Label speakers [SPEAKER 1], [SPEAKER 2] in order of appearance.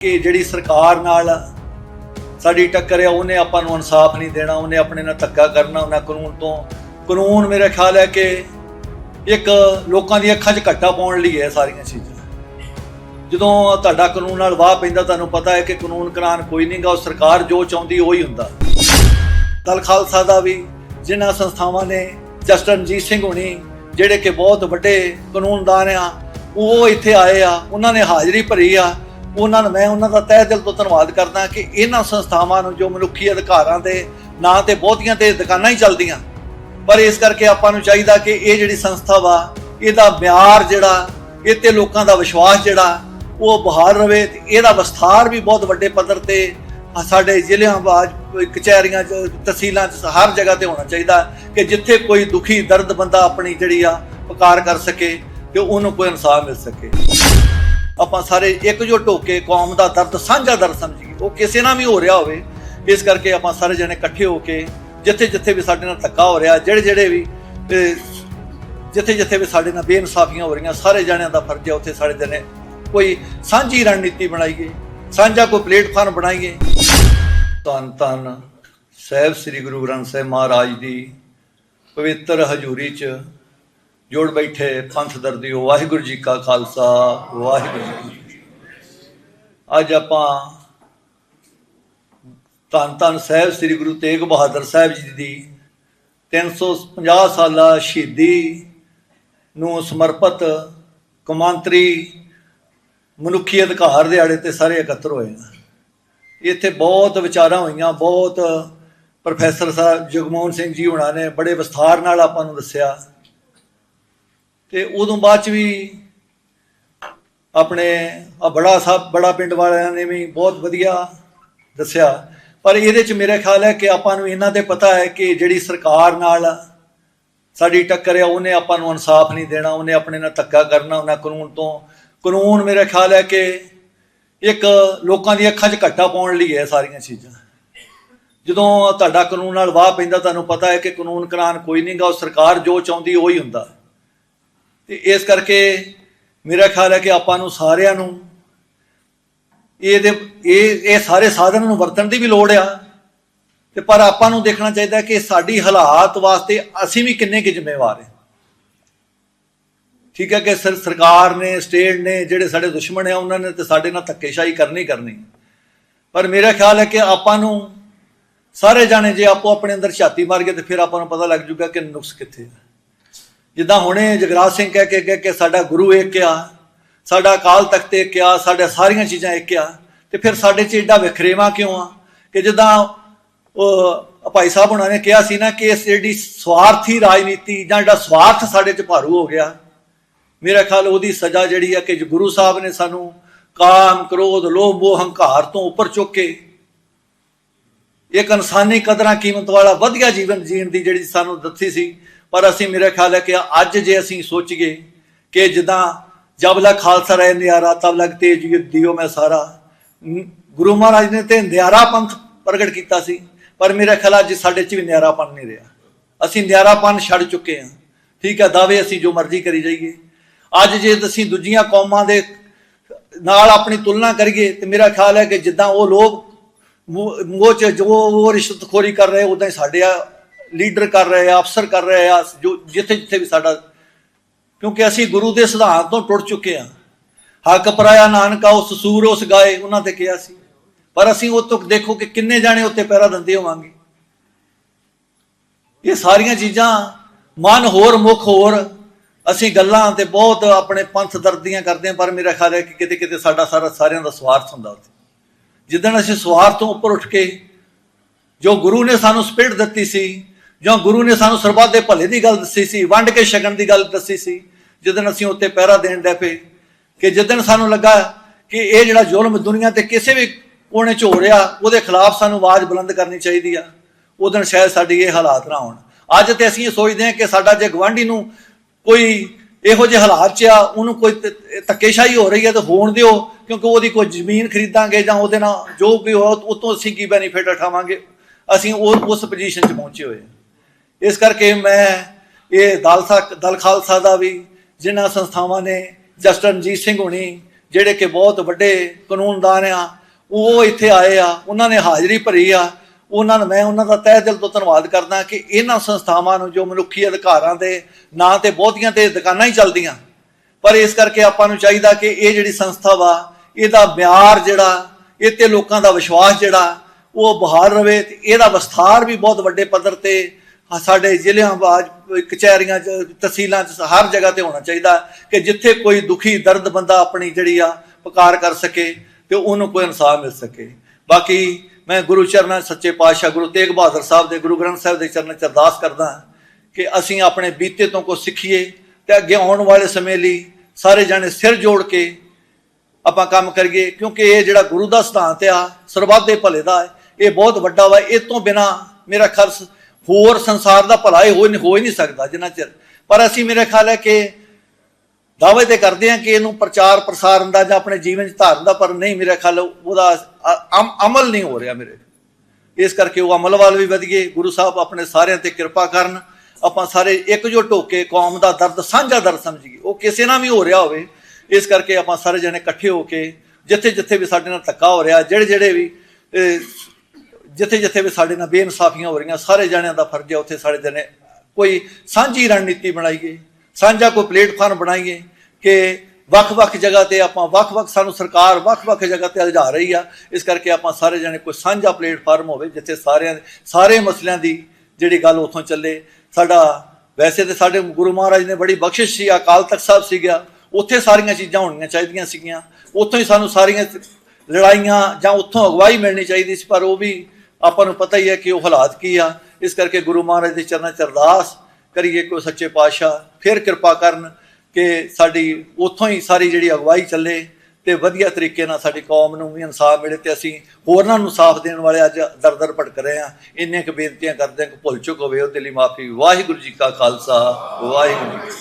[SPEAKER 1] ਕਿ ਜਿਹੜੀ ਸਰਕਾਰ ਨਾਲ ਸਾਡੀ ਟੱਕਰ ਆ, ਉਹਨੇ ਆਪਾਂ ਨੂੰ ਇਨਸਾਫ ਨਹੀਂ ਦੇਣਾ, ਉਹਨੇ ਆਪਣੇ ਨਾਲ ਧੱਕਾ ਕਰਨਾ, ਉਹਨਾਂ ਕਾਨੂੰਨ ਤੋਂ। ਕਾਨੂੰਨ ਮੇਰੇ ਖਿਆਲ ਹੈ ਕਿ ਇੱਕ ਲੋਕਾਂ ਦੀਆਂ ਅੱਖਾਂ 'ਚ ਘੱਟਾ ਪਾਉਣ ਲਈ ਹੈ ਸਾਰੀਆਂ ਚੀਜ਼ਾਂ। ਜਦੋਂ ਤੁਹਾਡਾ ਕਾਨੂੰਨ ਨਾਲ ਵਾਹ ਪੈਂਦਾ, ਤੁਹਾਨੂੰ ਪਤਾ ਹੈ ਕਿ ਕਾਨੂੰਨ ਕਰਾਨ ਕੋਈ ਨਹੀਂਗਾ ਉਹ ਸਰਕਾਰ ਜੋ ਚਾਹੁੰਦੀ ਉਹ ਹੀ ਹੁੰਦਾ। ਦਲ ਖਾਲਸਾ ਦਾ ਵੀ, ਜਿਨ੍ਹਾਂ ਸੰਸਥਾਵਾਂ ਨੇ ਜਸਟਿਸ ਰਣਜੀਤ ਸਿੰਘ ਹੋਣੀ, ਜਿਹੜੇ ਕਿ ਬਹੁਤ ਵੱਡੇ ਕਾਨੂੰਨਦਾਨ ਆ, ਉਹ ਇੱਥੇ ਆਏ ਆ, ਉਹਨਾਂ ਨੇ ਹਾਜ਼ਰੀ ਭਰੀ ਆ। ਉਹਨਾਂ ਨੂੰ ਮੈਂ ਉਹਨਾਂ ਦਾ ਤਹਿ ਦਿਲ ਤੋਂ ਧੰਨਵਾਦ ਕਰਦਾ ਕਿ ਇਹਨਾਂ ਸੰਸਥਾਵਾਂ ਨੂੰ ਜੋ ਮਨੁੱਖੀ ਅਧਿਕਾਰਾਂ ਦੇ ਨਾਂ ਤੇ ਬਹੁਤੀਆਂ ਤੇ ਦੁਕਾਨਾਂ ਹੀ ਚੱਲਦੀਆਂ, ਪਰ ਇਸ ਕਰਕੇ ਆਪਾਂ ਨੂੰ ਚਾਹੀਦਾ ਕਿ ਇਹ ਜਿਹੜੀ ਸੰਸਥਾ ਵਾ, ਇਹਦਾ ਮਿਆਰ ਜਿਹੜਾ ਇਹ ਤੇ ਲੋਕਾਂ ਦਾ ਵਿਸ਼ਵਾਸ ਜਿਹੜਾ, ਉਹ ਬਹਾਲ ਰਵੇ ਤੇ ਇਹਦਾ ਵਿਸਥਾਰ ਵੀ ਬਹੁਤ ਵੱਡੇ ਪੱਧਰ ਤੇ ਸਾਡੇ ਜ਼ਿਲ੍ਹਿਆਂ ਬਾਜ ਕਚਹਿਰੀਆਂ ਚ, ਤਹਿਸੀਲਾਂ ਚ, ਹਰ ਜਗ੍ਹਾ ਤੇ ਹੋਣਾ ਚਾਹੀਦਾ ਕਿ ਜਿੱਥੇ ਕੋਈ ਦੁਖੀ, ਦਰਦ ਬੰਦਾ ਆਪਣੀ ਜਿਹੜੀ ਆ, ਪਕਾਰ ਕਰ ਸਕੇ ਤੇ ਉਹਨੂੰ ਕੋਈ ਇਨਸਾਫ ਮਿਲ ਸਕੇ। ਆਪਾਂ ਸਾਰੇ ਇੱਕਜੁੱਟ ਹੋ ਕੇ ਕੌਮ ਦਾ ਦਰਦ ਸਾਂਝਾ ਦਰਦ ਸਮਝੀਏ। ਉਹ ਕਿਸੇ ਨਾਲ ਵੀ ਹੋ ਰਿਹਾ ਹੋਵੇ, ਇਸ ਕਰਕੇ ਆਪਾਂ ਸਾਰੇ ਜਣੇ ਇਕੱਠੇ ਹੋ ਕੇ ਜਿੱਥੇ ਜਿੱਥੇ ਵੀ ਸਾਡੇ ਨਾਲ ਧੱਕਾ ਹੋ ਰਿਹਾ ਜਿਹੜੇ ਜਿਹੜੇ ਵੀ ਜਿੱਥੇ ਜਿੱਥੇ ਵੀ ਸਾਡੇ ਨਾਲ ਬੇਇਨਸਾਫੀਆਂ ਹੋ ਰਹੀਆਂ, ਸਾਰੇ ਜਣਿਆਂ ਦਾ ਫਰਜ਼ ਹੈ ਉੱਥੇ ਸਾਡੇ ਜਣੇ ਕੋਈ ਸਾਂਝੀ ਰਣਨੀਤੀ ਬਣਾਈਏ, ਸਾਂਝਾ ਕੋਈ ਪਲੇਟਫਾਰਮ ਬਣਾਈਏ। ਧੰਨ ਧੰਨ ਸਾਹਿਬ ਸ੍ਰੀ ਗੁਰੂ ਗ੍ਰੰਥ ਸਾਹਿਬ ਮਹਾਰਾਜ ਦੀ ਪਵਿੱਤਰ ਹਜ਼ੂਰੀ 'ਚ ਜੋੜ ਬੈਠੇ ਪੰਥ ਦਰਦੀਓ ਵਾਹਿਗੁਰੂ ਜੀ ਕਾ ਖਾਲਸਾ ਵਾਹਿਗੁਰੂ ਜੀ ਅੱਜ ਆਪਾਂ ਧੰਨ ਧੰਨ ਸਾਹਿਬ ਸ੍ਰੀ ਗੁਰੂ ਤੇਗ ਬਹਾਦਰ ਸਾਹਿਬ ਜੀ ਦੀ 350 ਸਾਲਾ ਸ਼ਹੀਦੀ ਨੂੰ ਸਮਰਪਿਤ ਕੌਮਾਂਤਰੀ ਮਨੁੱਖੀ ਅਧਿਕਾਰ ਦਿਹਾੜੇ ਤੇ ਸਾਰੇ ਇਕੱਤਰ ਹੋਏ ਇੱਥੇ ਬਹੁਤ ਵਿਚਾਰਾਂ ਹੋਈਆਂ, ਬਹੁਤ ਪ੍ਰੋਫੈਸਰ ਸਾਹਿਬ ਜਗਮੋਹਨ ਸਿੰਘ ਜੀ ਹੁਣਾਂ ਨੇ ਬੜੇ ਵਿਸਥਾਰ ਨਾਲ ਆਪਾਂ ਨੂੰ ਦੱਸਿਆ। ਤੇ ਉਦੋਂ ਬਾਅਦ ਚ ਵੀ ਆਪਣੇ ਆ ਬੜਾ ਸਾਹਿਬ ਬੜਾ ਪਿੰਡ ਵਾਲਿਆਂ ਨੇ ਵੀ ਬਹੁਤ ਵਧੀਆ ਦੱਸਿਆ। ਪਰ ਇਹਦੇ ਚ ਮੇਰਾ ਖਿਆਲ ਹੈ ਕਿ ਆਪਾਂ ਨੂੰ ਇਹਨਾਂ ਤੇ ਪਤਾ ਹੈ ਕਿ ਜਿਹੜੀ ਸਰਕਾਰ ਨਾਲ ਸਾਡੀ ਟੱਕਰ ਆ ਉਹਨੇ ਆਪਾਂ ਨੂੰ ਇਨਸਾਫ ਨਹੀਂ ਦੇਣਾ, ਉਹਨੇ ਆਪਣੇ ਨਾਲ ਧੱਕਾ ਕਰਨਾ, ਉਹਨਾਂ ਕਾਨੂੰਨ ਤੋਂ। ਕਾਨੂੰਨ ਮੇਰਾ ਖਿਆਲ ਹੈ ਕਿ ਇੱਕ ਲੋਕਾਂ ਦੀਆਂ ਅੱਖਾਂ 'ਚ ਘੱਟਾ ਪਾਉਣ ਲਈ ਹੈ ਸਾਰੀਆਂ ਚੀਜ਼ਾਂ। ਜਦੋਂ ਤੁਹਾਡਾ ਕਾਨੂੰਨ ਨਾਲ ਵਾਹ ਪੈਂਦਾ, ਤੁਹਾਨੂੰ ਪਤਾ ਹੈ ਕਿ ਕਾਨੂੰਨ ਕਰਾਨ ਕੋਈ ਨਹੀਂਗਾ ਉਹ ਸਰਕਾਰ ਜੋ ਚਾਹੁੰਦੀ ਉਹੀ ਹੁੰਦਾ। ਤੇ ਇਸ ਕਰਕੇ ਮੇਰਾ ਖਿਆਲ ਹੈ ਕਿ ਆਪਾਂ ਨੂੰ ਸਾਰਿਆਂ ਨੂੰ ਇਹਦੇ ਇਹ ਇਹ ਸਾਰੇ ਸਾਧਨ ਨੂੰ ਵਰਤਣ ਦੀ ਵੀ ਲੋੜ ਆ। ਤੇ ਪਰ ਆਪਾਂ ਨੂੰ ਦੇਖਣਾ ਚਾਹੀਦਾ ਕਿ ਸਾਡੀ ਹਾਲਾਤ ਵਾਸਤੇ ਅਸੀਂ ਵੀ ਕਿੰਨੇ ਕੁ ਜ਼ਿੰਮੇਵਾਰ ਹਾਂ ਠੀਕ ਹੈ ਕਿ ਸਰਕਾਰ ਨੇ, ਸਟੇਟ ਨੇ ਜਿਹੜੇ ਸਾਡੇ ਦੁਸ਼ਮਣ ਆ, ਉਹਨਾਂ ਨੇ ਤੇ ਸਾਡੇ ਨਾਲ ਧੱਕੇਸ਼ਾਹੀ ਕਰਨੀ ਕਰਨੀ। ਪਰ ਮੇਰਾ ਖਿਆਲ ਹੈ ਕਿ ਆਪਾਂ ਨੂੰ ਸਾਰੇ ਜਾਣੇ ਜੇ ਆਪੋ ਆਪਣੇ ਅੰਦਰ ਛਾਤੀ ਮਾਰ ਕੇ ਤੇ ਫਿਰ ਆਪਾਂ ਨੂੰ ਪਤਾ ਲੱਗ ਜੂਗਾ ਕਿ ਨੁਕਸ ਕਿੱਥੇ ਹੈ ਜਿੱਦਾਂ ਹੁਣੇ ਜਗਰਾਜ ਸਿੰਘ ਕਹਿ ਕੇ ਗਏ ਕਿ ਸਾਡਾ ਗੁਰੂ ਇੱਕ ਆ ਸਾਡਾ ਅਕਾਲ ਤਖਤ ਇੱਕ ਆ ਸਾਡੇ ਸਾਰੀਆਂ ਚੀਜ਼ਾਂ ਇੱਕ ਆ ਤੇ ਫਿਰ ਸਾਡੇ 'ਚ ਏਡਾ ਵਿਖਰੇਵਾ ਕਿਉਂ ਆ? ਕਿ ਜਿੱਦਾਂ ਉਹ ਭਾਈ ਸਾਹਿਬ ਉਹਨਾਂ ਨੇ ਕਿਹਾ ਸੀ ਨਾ ਕਿ ਇਸ ਜਿਹੜੀ ਸਵਾਰਥੀ ਰਾਜਨੀਤੀ ਜਾਂ ਜਿਹੜਾ ਸਵਾਰਥ ਸਾਡੇ 'ਚ ਭਾਰੂ ਹੋ ਗਿਆ। ਮੇਰਾ ਖਿਆਲ ਉਹਦੀ ਸਜ਼ਾ ਜਿਹੜੀ ਆ ਕਿ ਗੁਰੂ ਸਾਹਿਬ ਨੇ ਸਾਨੂੰ ਕਾਮ, ਕ੍ਰੋਧ, ਲੋਭ, ਮੋਹ, ਹੰਕਾਰ ਤੋਂ ਉੱਪਰ ਚੁੱਕ। ਕੇ ਇੱਕ ਇਨਸਾਨੀ ਕਦਰਾਂ ਕੀਮਤ ਵਾਲਾ ਵਧੀਆ ਜੀਵਨ ਜੀਣ ਦੀ ਜਿਹੜੀ ਸਾਨੂੰ ਦੱਸੀ ਸੀ ਪਰ ਅਸੀਂ ਮੇਰਾ ਖਿਆਲ ਹੈ ਕਿ ਅੱਜ ਜੇ ਅਸੀਂ ਸੋਚੀਏ ਕਿ ਜਿੱਦਾਂ ਜਬ ਲਗ ਖਾਲਸਾ ਰਹਿ ਨਿਆਰਾ, ਤਬ ਲਗ ਤੇਜ ਯੁੱਧ ਦਿਓ ਮੈਂ ਸਾਰਾ। ਗੁਰੂ ਮਹਾਰਾਜ ਨੇ ਤੇ ਨਿਆਰਾ ਪੰਥ ਪ੍ਰਗਟ ਕੀਤਾ ਸੀ, ਪਰ ਮੇਰਾ ਖਿਆਲ ਅੱਜ ਸਾਡੇ 'ਚ ਵੀ ਨਿਆਰਾਪਨ ਨਹੀਂ ਰਿਹਾ। ਅਸੀਂ ਨਿਆਰਾਪਨ ਛੱਡ ਚੁੱਕੇ ਹਾਂ। ਠੀਕ ਹੈ, ਦਾਅਵੇ ਅਸੀਂ ਜੋ ਮਰਜ਼ੀ ਕਰੀ ਜਾਈਏ। ਅੱਜ ਜੇ ਅਸੀਂ ਦੂਜੀਆਂ ਕੌਮਾਂ ਦੇ ਨਾਲ ਆਪਣੀ ਤੁਲਨਾ ਕਰੀਏ, ਤੇ ਮੇਰਾ ਖਿਆਲ ਹੈ ਕਿ ਜਿੱਦਾਂ ਉਹ ਲੋਕ ਮੂੰਹ ਮੂੰਹ 'ਚ ਜੋ ਉਹ ਰਿਸ਼ਵਤਖੋਰੀ ਕਰ ਰਹੇ, ਉਦਾਂ ਹੀ ਸਾਡੇ ਆ ਲੀਡਰ ਕਰ ਰਹੇ ਆ, ਅਫਸਰ ਕਰ ਰਹੇ ਆ, ਜੋ ਜਿੱਥੇ ਜਿੱਥੇ ਵੀ ਸਾਡਾ, ਕਿਉਂਕਿ ਅਸੀਂ ਗੁਰੂ ਦੇ ਸਿਧਾਂਤ ਤੋਂ ਟੁੱਟ ਚੁੱਕੇ ਆ। ਹੱਕ ਪਰਾਇਆ ਨਾਨਕਾ ਉਸ ਸੂਰ ਉਸ ਗਾਏ, ਉਹਨਾਂ ਤੇ ਕਿਹਾ ਸੀ। ਪਰ ਅਸੀਂ ਉਹ ਤੋਂ ਦੇਖੋ ਕਿ ਕਿੰਨੇ ਜਾਣੇ ਉੱਤੇ ਪੈਰਾ ਦਿੰਦੇ ਹੋਵਾਂਗੇ। ਇਹ ਸਾਰੀਆਂ ਚੀਜ਼ਾਂ, ਮਨ ਹੋਰ, ਮੁਖ ਹੋਰ, ਅਸੀਂ ਗੱਲਾਂ ਤੇ ਬਹੁਤ ਆਪਣੇ ਪੰਥ ਦਰਦੀਆਂ ਕਰਦੇ ਹਾਂ, ਪਰ ਮੇਰਾ ਖਿਆਲ ਹੈ ਕਿ ਕਿਤੇ ਕਿਤੇ ਸਾਡਾ ਸਾਰਾ ਸਾਰਿਆਂ ਦਾ ਸਵਾਰਥ ਹੁੰਦਾ ਉੱਥੇ। ਜਿੱਦਣ ਅਸੀਂ ਸਵਾਰਥ ਤੋਂ ਉੱਪਰ ਉੱਠ ਕੇ ਜੋ ਗੁਰੂ ਨੇ ਸਾਨੂੰ ਸਪਿਰਟ ਦਿੱਤੀ ਸੀ ਜਾਂ ਗੁਰੂ ਨੇ ਸਾਨੂੰ ਸਰਬੱਤ ਦੇ ਭਲੇ ਦੀ ਗੱਲ ਦੱਸੀ ਸੀ, ਵੰਡ ਕੇ ਛਕਣ ਦੀ ਗੱਲ ਦੱਸੀ ਸੀ ਜਿੱਦਣ ਅਸੀਂ ਉੱਤੇ ਪਹਿਰਾ ਦੇਣ ਦੇ ਪਏ, ਕਿ ਜਿੱਦਣ ਸਾਨੂੰ ਲੱਗਾ ਕਿ ਇਹ ਜਿਹੜਾ ਜ਼ੁਲਮ ਦੁਨੀਆ ਤੇ ਕਿਸੇ ਵੀ ਕੋਨੇ 'ਚ ਹੋ ਰਿਹਾ, ਉਹਦੇ ਖਿਲਾਫ ਸਾਨੂੰ ਆਵਾਜ਼ ਬੁਲੰਦ ਕਰਨੀ ਚਾਹੀਦੀ ਆ ਉਦੋਂ ਸ਼ਾਇਦ ਸਾਡੀ ਇਹ ਹਾਲਾਤ ਨਾ ਹੋਣ ਅੱਜ ਤੇ ਅਸੀਂ ਇਹ ਸੋਚਦੇ ਹਾਂ ਕਿ ਸਾਡਾ ਜੇ ਗਵਾਂਢੀ ਨੂੰ ਕੋਈ ਇਹੋ ਜਿਹੇ ਹਾਲਾਤ 'ਚ ਆ, ਉਹਨੂੰ ਕੋਈ ਧੱਕੇਸ਼ਾਹੀ ਹੋ ਰਹੀ ਹੈ ਤਾਂ ਹੋਣ ਦਿਓ, ਕਿਉਂਕਿ ਉਹਦੀ ਕੋਈ ਜ਼ਮੀਨ ਖਰੀਦਾਂਗੇ ਜਾਂ ਉਹਦੇ ਨਾਲ ਜੋ ਵੀ ਹੋ ਉਤੋਂ ਅਸੀਂ ਕੀ ਬੈਨੀਫਿਟ ਉਠਾਵਾਂਗੇ ਅਸੀਂ ਉਹ, ਉਸ ਪੋਜੀਸ਼ਨ 'ਚ ਪਹੁੰਚੇ ਹੋਏ ਹਾਂ। ਇਸ ਕਰਕੇ ਮੈਂ ਇਹ ਦਲ ਸਾ ਦਲ ਖਾਲਸਾ ਦਾ ਵੀ ਜਿਨ੍ਹਾਂ ਸੰਸਥਾਵਾਂ ਨੇ ਜਸਟਿਸ ਰਣਜੀਤ ਸਿੰਘ ਹੋਣੀ, ਜਿਹੜੇ ਕਿ ਬਹੁਤ ਵੱਡੇ ਕਾਨੂੰਨਦਾਨ ਆ, ਉਹ ਇੱਥੇ ਆਏ ਆ, ਉਹਨਾਂ ਨੇ ਹਾਜ਼ਰੀ ਭਰੀ ਆ। ਉਹਨਾਂ ਨੂੰ ਮੈਂ ਉਹਨਾਂ ਦਾ ਤਹਿ ਦਿਲ ਤੋਂ ਧੰਨਵਾਦ ਕਰਦਾ ਕਿ ਇਹਨਾਂ ਸੰਸਥਾਵਾਂ ਨੂੰ ਜੋ ਮਨੁੱਖੀ ਅਧਿਕਾਰਾਂ ਦੇ ਨਾਂ ਤੇ ਬਹੁਤੀਆਂ ਤੇ ਦੁਕਾਨਾਂ ਹੀ ਚੱਲਦੀਆਂ। ਪਰ ਇਸ ਕਰਕੇ ਆਪਾਂ ਨੂੰ ਚਾਹੀਦਾ ਕਿ ਇਹ ਜਿਹੜੀ ਸੰਸਥਾ ਵਾ, ਇਹਦਾ ਮਿਆਰ ਜਿਹੜਾ ਇਹ ਤੇ ਲੋਕਾਂ ਦਾ ਵਿਸ਼ਵਾਸ ਜਿਹੜਾ, ਉਹ ਬਹਾਰ ਰਵੇ ਤੇ ਇਹਦਾ ਵਿਸਥਾਰ ਵੀ ਬਹੁਤ ਵੱਡੇ ਪੱਧਰ ਤੇ ਸਾਡੇ ਜ਼ਿਲ੍ਹਿਆਂ ਬਾਜ ਕਚਹਿਰੀਆਂ ਚ, ਤਹਿਸੀਲਾਂ ਚ ਹਰ ਜਗ੍ਹਾ ਤੇ ਹੋਣਾ ਚਾਹੀਦਾ ਕਿ ਜਿੱਥੇ ਕੋਈ ਦੁਖੀ, ਦਰਦ ਬੰਦਾ ਆਪਣੀ ਜਿਹੜੀ ਆ ਪੁਕਾਰ ਕਰ ਸਕੇ ਤੇ ਉਹਨੂੰ ਕੋਈ ਇਨਸਾਫ ਮਿਲ ਸਕੇ। ਬਾਕੀ ਮੈਂ ਗੁਰੂ ਚਰਨਾਂ 'ਚ ਸੱਚੇ ਪਾਤਸ਼ਾਹ ਗੁਰੂ ਤੇਗ ਬਹਾਦਰ ਸਾਹਿਬ ਦੇ, ਗੁਰੂ ਗ੍ਰੰਥ ਸਾਹਿਬ ਦੇ ਚਰਨਾਂ 'ਚ ਅਰਦਾਸ ਕਰਦਾ ਕਿ ਅਸੀਂ ਆਪਣੇ ਬੀਤੇ ਤੋਂ ਕੋ ਸਿੱਖੀਏ ਤੇ ਅੱਗੇ ਆਉਣ ਵਾਲੇ ਸਮੇਂ ਲਈ ਸਾਰੇ ਜਾਣੇ ਸਿਰ ਜੋੜ ਕੇ ਆਪਾਂ ਕੰਮ ਕਰੀਏ, ਕਿਉਂਕਿ ਇਹ ਜਿਹੜਾ ਗੁਰੂ ਦਾ ਸਿਧਾਂਤ ਆ, ਸਰਬੱਤ ਦੇ ਭਲੇ ਦਾ, ਇਹ ਬਹੁਤ ਵੱਡਾ ਵਾ। ਇਹ ਤੋਂ ਬਿਨਾ ਮੇਰਾ ਖਰਚ ਹੋਰ ਸੰਸਾਰ ਦਾ ਭਲਾ ਹੀ ਹੋ ਨਹੀਂ ਹੋ ਹੀ ਨਹੀਂ ਸਕਦਾ ਜਿੰਨਾ ਚਿਰ। ਪਰ ਅਸੀਂ ਮੇਰੇ ਖਿਆਲ ਹੈ ਕਿ ਦਾਅਵੇ ਤੇ ਕਰਦੇ ਹਾਂ ਕਿ ਇਹਨੂੰ ਪ੍ਰਚਾਰ ਪ੍ਰਸਾਰਨ ਦਾ ਜਾਂ ਆਪਣੇ ਜੀਵਨ 'ਚ ਧਾਰਨ ਦਾ, ਪਰ ਨਹੀਂ ਮੇਰੇ ਖਿਆਲ ਉਹਦਾ ਅਮਲ ਨਹੀਂ ਹੋ ਰਿਹਾ ਮੇਰੇ ਇਸ ਕਰਕੇ ਉਹ ਅਮਲ ਵੱਲ ਵੀ ਵਧੀਏ ਗੁਰੂ ਸਾਹਿਬ ਆਪਣੇ ਸਾਰਿਆਂ ਤੇ ਕਿਰਪਾ ਕਰਨ। ਆਪਾਂ ਸਾਰੇ ਇਕਜੁੱਟ ਹੋ ਕੇ ਕੌਮ ਦਾ ਦਰਦ, ਸਾਂਝਾ ਦਰਦ ਸਮਝੀਏ ਉਹ ਕਿਸੇ ਨਾਲ ਵੀ ਹੋ ਰਿਹਾ ਹੋਵੇ, ਇਸ ਕਰਕੇ ਆਪਾਂ ਸਾਰੇ ਜਣੇ ਇਕੱਠੇ ਹੋ ਕੇ, ਜਿੱਥੇ ਜਿੱਥੇ ਵੀ ਸਾਡੇ ਨਾਲ ਧੱਕਾ ਹੋ ਰਿਹਾ, ਜਿਹੜੇ ਜਿਹੜੇ ਵੀ ਜਿੱਥੇ ਜਿੱਥੇ ਵੀ ਸਾਡੇ ਨਾਲ ਬੇਇਨਸਾਫੀਆਂ ਹੋ ਰਹੀਆਂ, ਸਾਰੇ ਜਣਿਆਂ ਦਾ ਫਰਜ਼ ਹੈ ਉੱਥੇ ਸਾਡੇ ਜਣੇ ਕੋਈ ਸਾਂਝੀ ਰਣਨੀਤੀ ਬਣਾਈਏ, ਸਾਂਝਾ ਕੋਈ ਪਲੇਟਫਾਰਮ ਬਣਾਈਏ ਕਿ ਵੱਖ-ਵੱਖ ਜਗ੍ਹਾ ਤੇ ਆਪਾਂ ਵੱਖ-ਵੱਖ ਸਾਨੂੰ ਸਰਕਾਰ ਵੱਖ-ਵੱਖ ਜਗ੍ਹਾ ਤੇ ਅਲਝਾ ਰਹੀ ਆ, ਇਸ ਕਰਕੇ ਆਪਾਂ ਸਾਰੇ ਜਣੇ ਕੋਈ ਸਾਂਝਾ ਪਲੇਟਫਾਰਮ ਹੋਵੇ ਜਿੱਥੇ ਸਾਰਿਆਂ ਸਾਰੇ ਮਸਲਿਆਂ ਦੀ ਜਿਹੜੀ ਗੱਲ ਉੱਥੋਂ ਚੱਲੇ। ਸਾਡਾ ਵੈਸੇ ਤੇ ਸਾਡੇ ਗੁਰੂ ਮਹਾਰਾਜ ਨੇ ਬੜੀ ਬਖਸ਼ਿਸ਼ ਸੀ, ਅਕਾਲ ਤਖਤ ਸਾਹਿਬ ਸੀਗਾ, ਉੱਥੇ ਸਾਰੀਆਂ ਚੀਜ਼ਾਂ ਹੋਣੀਆਂ ਚਾਹੀਦੀਆਂ ਸੀਗੀਆਂ। ਉੱਥੋਂ ਹੀ ਸਾਨੂੰ ਸਾਰੀਆਂ ਲੜਾਈਆਂ ਜਾਂ ਉੱਥੋਂ ਅਗਵਾਈ ਮਿਲਣੀ ਚਾਹੀਦੀ ਸੀ, ਪਰ ਉਹ ਵੀ ਆਪਾਂ ਨੂੰ ਪਤਾ ਹੀ ਹੈ ਕਿ ਉਹ ਹਾਲਾਤ ਕੀ ਆ। ਇਸ ਕਰਕੇ ਗੁਰੂ ਮਹਾਰਾਜ ਦੇ ਚਰਨਾਂ 'ਚ ਅਰਦਾਸ ਕਰੀਏ ਕੋਈ ਸੱਚੇ ਪਾਤਸ਼ਾਹ ਫਿਰ ਕਿਰਪਾ ਕਰਨ ਕਿ ਸਾਡੀ ਉੱਥੋਂ ਹੀ ਸਾਰੀ ਜਿਹੜੀ ਅਗਵਾਈ ਚੱਲੇ ਤੇ ਵਧੀਆ ਤਰੀਕੇ ਨਾਲ ਸਾਡੀ ਕੌਮ ਨੂੰ ਵੀ ਇਨਸਾਫ ਮਿਲੇ ਤੇ ਅਸੀਂ ਹੋਰਨਾਂ ਨੂੰ ਸਾਫ਼ ਦੇਣ ਵਾਲੇ ਅੱਜ ਦਰ ਦਰ ਭਟਕ ਰਹੇ ਹਾਂ। ਇੰਨੀਆਂ ਕੁ ਬੇਨਤੀਆਂ ਕਰਦੇ ਹਾਂ ਕਿ ਭੁੱਲ ਚੁੱਕ ਹੋਵੇ। ਉਹਦੇ ਲਈ ਮਾਫੀ। ਵਾਹਿਗੁਰੂ ਜੀ ਕਾ ਖਾਲਸਾ। ਵਾਹਿਗੁਰੂ ਜੀ